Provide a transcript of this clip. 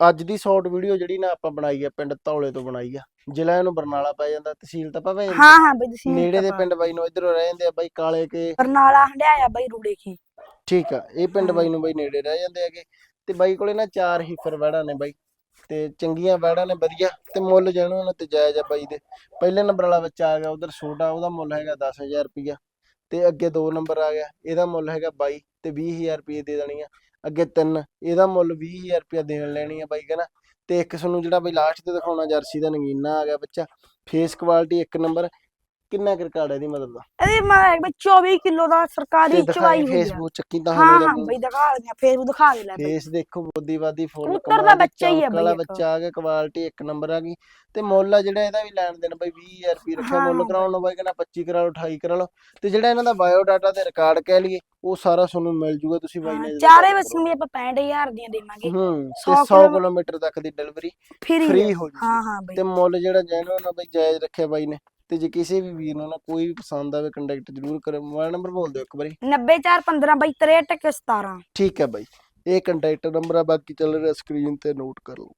ਅੱਜ ਦੀ short video ਜਿਹੜੀ ਨਾ ਆਪਾਂ ਬਣਾਈ ਆ ਪਿੰਡ ਧੌਲੇ ਤੋਂ ਬਣਾਈ ਆ। ਜ਼ਿਲ੍ਹਾ ਇਹਨੂੰ ਬਰਨਾਲਾ ਪੈ ਜਾਂਦਾ ਤਹਿਸੀਲ ਤਾਂ ਭਾਵੇਂ ਹਾਂ ਹਾਂ ਬਈ ਤੁਸੀਂ ਨੇੜੇ ਦੇ ਪਿੰਡ ਬਾਈ ਨੂੰ ਇਧਰੋਂ ਰਹਿ ਜਾਂਦੇ ਆ ਬਾਈ ਕਾਲੇ ਕੇ। ਬਰਨਾਲਾ ਹੰਡਿਆਇਆ ਬਈ ਰੂੜੇ ਕੀ। ਠੀਕ ਆ ਇਹ ਪਿੰਡ। ਬਾਈ ਨੂੰ ਬਾਈ ਨੇੜੇ ਰਹਿ ਜਾਂਦੇ ਹੈਗੇ। ਤੇ ਬਾਈ ਕੋਲੇ ਨਾ ਚਾਰ ਹੀਫਰ ਵੈੜਾਂ ਨੇ ਬਾਈ। ਤੇ ਚੰਗੀਆਂ ਵੈੜਾਂ ਨੇ ਵਧੀਆ। ਤੇ ਮੁੱਲ ਜਾਣੋ ਨਾ ਤੇ ਜਾਇਜ਼ ਆ ਬਾਈ ਦੇ। ਪਹਿਲੇ ਨੰਬਰ ਵਾਲਾ ਬੱਚਾ ਆ ਗਿਆ ਉਧਰ ਛੋਟਾ ਉਹਦਾ ਮੁੱਲ ਹੈਗਾ 10000 ਰੁਪਿਆ ਤੇ ਅੱਗੇ ਦੋ ਨੰਬਰ ਆ ਗਿਆ ਇਹਦਾ ਮੁੱਲ ਹੈਗਾ 22 ਤੇ 20000 ਰੁਪਏ ਦੇ ਦੇਣੀ ਆ। ਅੱਗੇ ਤਿੰਨ, ਇਹਦਾ ਮੁੱਲ 20000 ਰੁਪਇਆ ਦੇਣ ਲੈਣੀ ਆ ਬਾਈ ਕਹਿੰਦਾ। ਤੇ ਇੱਕ ਤੁਹਾਨੂੰ ਜਿਹੜਾ ਬਈ ਲਾਸਟ ਤੇ ਦਿਖਾਉਣਾ, ਜਰਸੀ ਦਾ ਨਗੀਨਾ ਆ ਗਿਆ ਬੱਚਾ। ਫੇਸ ਕੁਆਲਿਟੀ ਇੱਕ ਨੰਬਰ ਕਿੰਨਾ ਰਿਕਾਰਡ ਹੈ ਇਹਦੀ ਮਦਦ ਦਾ? ਇਹਦੀ ਮੈਂ ਬਈ 24 ਕਿਲੋ ਦਾ ਸਰਕਾਰੀ ਚਵਾਈ ਹੋਈ ਆ। ਫੇਸਬੁੱਕ ਚੱਕੀ ਤਾਂ ਹਾਂ ਮੇਰਾ ਹਾਂ ਬਈ ਦਿਖਾ ਦਿੰਦੇ ਫੇਸਬੁੱਕ ਦਿਖਾ ਦੇ ਲੈ ਬਈ ਫੇਸ ਦੇਖੋ ਬੋਦੀਵਾਦੀ ਫੁੱਲ ਕਬੂਤਰ ਦਾ ਬੱਚਾ ਹੀ ਆ ਬਈ। ਬੱਚਾ ਆ ਗਿਆ ਕੁਆਲਿਟੀ ਇੱਕ ਨੰਬਰ ਆ ਗਈ। ਤੇ ਮੁੱਲ ਆ ਜਿਹੜਾ ਇਹਦਾ ਵੀ ਲੈਣ ਦੇਣ ਬਈ 20000 ਰੁਪਏ ਰੱਖਿਆ ਹਾਂ, ਮੁੱਲ ਹਾਂ। ਕਰਾਉਣ ਨੂੰ ਬਾਈ ਕਹਿੰਦਾ 25 ਕਰਾ ਲਓ 28 ਕਰਾ ਲਓ। ਤੇ ਜਿਹੜਾ ਇਹਨਾਂ ਦਾ ਬਾਇਓ ਡਾਟਾ ਤੇ ਰਿਕਾਰਡ ਕਹਿ ਲਈਏ ਉਹ ਸਾਰਾ ਤੁਹਾਨੂੰ ਮਿਲ ਜੂਗਾ ਤੁਸੀਂ ਬਾਈ ਹਾਂ, ਨੇ ਚਾਰੇ ਵਸਨ ਵੀ ਆਪਾਂ 65000 ਦੀਆਂ ਦੇਵਾਂਗੇ। ਹੂੰ ਤੇ 100 100 ਕਿਲੋਮੀਟਰ ਤੱਕ ਦੀ ਡਿਲੀਵਰੀ ਫ੍ਰੀ ਹੋ ਜੂ ਹਾਂ ਹਾਂ ਬਈ। ਤੇ ਮੁੱਲ ਜਿਹੜਾ ਜੈਨੂਨ ਆ ਬਈ ਜਾਇਜ਼ ਰੱਖਿਆ ਬਾਈ ਨੇ। ਤੇ ਜੇ ਕਿਸੇ ਵੀ ਵੀਰ ਨੂੰ ਨਾ ਕੋਈ ਵੀ ਪਸੰਦ ਆਵੇ ਕੰਟੈਕਟ ਜ਼ਰੂਰ ਕਰਿਓ ਮੋਬਾਈਲ ਨੰਬਰ ਬੋਲ ਦਿਓ ਇੱਕ ਵਾਰੀ। 90415 ਬਈ 63 17 ਠੀਕ ਹੈ ਬਾਈ। ਇਹ ਕੰਟੈਕਟ ਨੰਬਰ ਆ ਬਾਕੀ ਚੱਲ ਰਿਹਾ ਸਕਰੀਨ ਤੇ ਨੋਟ ਕਰ ਲਓ।